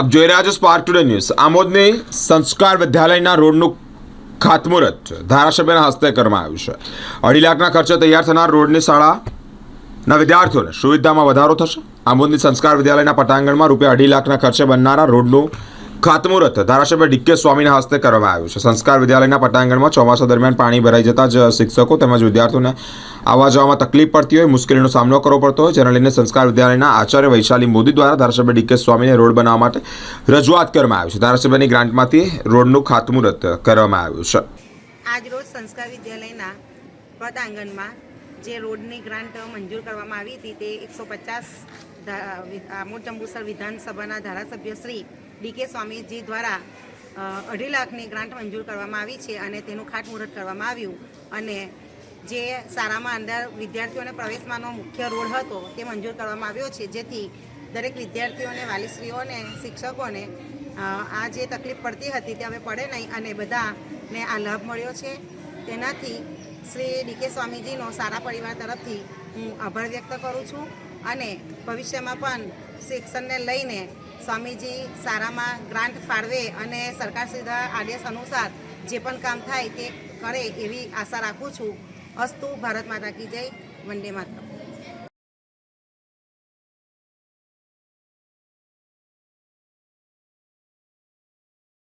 આપ જોઈ રહ્યા છો સ્પાર્ક ટુડે ન્યૂઝ આમોદની સંસ્કાર વિદ્યાલયના રોડનું ખાતમુહૂર્ત ધારાસભ્યના હસ્તે કરવામાં આવ્યું છે. અઢી લાખના ખર્ચે તૈયાર થનાર રોડની શાળાના વિદ્યાર્થીઓને સુવિધામાં વધારો થશે? આમોદની સંસ્કાર વિદ્યાલયના પટાંગણમાં રૂપિયા અઢી લાખના ખર્ચે બનનારા રોડનું ખાતમુહૂર્ત. ધારાસભ્ય ડીકે સ્વામીના હસ્તે કરવામાં આવ્યું છે. સંસ્કાર વિદ્યાલયના પટાંગણમાં ચોમાસા દરમિયાન પાણી ભરાઈ જતા જ શિક્ષકો તેમજ વિદ્યાર્થીઓને આવવા જવામાં તકલીફ પડતી હોય, મુશ્કેલીનો સામનો કરવો પડતો હોય, જેને લઈને સંસ્કાર વિદ્યાલયના આચાર્ય વૈશાલી મોદી દ્વારા ધારાસભ્ય ડીકે સ્વામીને રોડ બનાવવા માટે રજૂઆત કરવામાં આવી છે. ધારાસભ્યની ગ્રાન્ટમાંથી રોડનું ખાતમુહૂર્ત કરવામાં આવ્યું છે. આજરોજ સંસ્કાર વિદ્યાલયના પટાંગણમાં જે રોડની ગ્રાન્ટ મંજૂર કરવામાં આવી હતી તે એકસો પચાસ આમોદ જંબુસર વિધાનસભાના ધારાસભ્ય શ્રી ડીકે સ્વામીજી દ્વારા અઢી લાખની ગ્રાન્ટ મંજૂર કરવામાં આવી છે અને તેનું ખાતમુહૂર્ત કરવામાં આવ્યું. અને જે શાળામાં અંદર વિદ્યાર્થીઓને પ્રવેશમાંનો મુખ્ય રોડ હતો તે મંજૂર કરવામાં આવ્યો છે. જેથી દરેક વિદ્યાર્થીઓને, વાલીશ્રીઓને, શિક્ષકોને આ જે તકલીફ પડતી હતી તે હવે પડે નહીં અને બધાને આ લાભ મળ્યો છે. તેનાથી શ્રી ડીકે સ્વામીજીનો સારા પરિવાર તરફથી હું આભાર વ્યક્ત કરું છું અને ભવિષ્યમાં પણ શિક્ષણને લઈને સ્વામીજી સારામાં ગ્રાન્ટ ફાળવે અને સરકાર સીધા આદેશ અનુસાર જે પણ કામ થાય તે કરે એવી આશા રાખું છું. અસ્તુ ભારત માતા કી જય. વંદે માતરમ.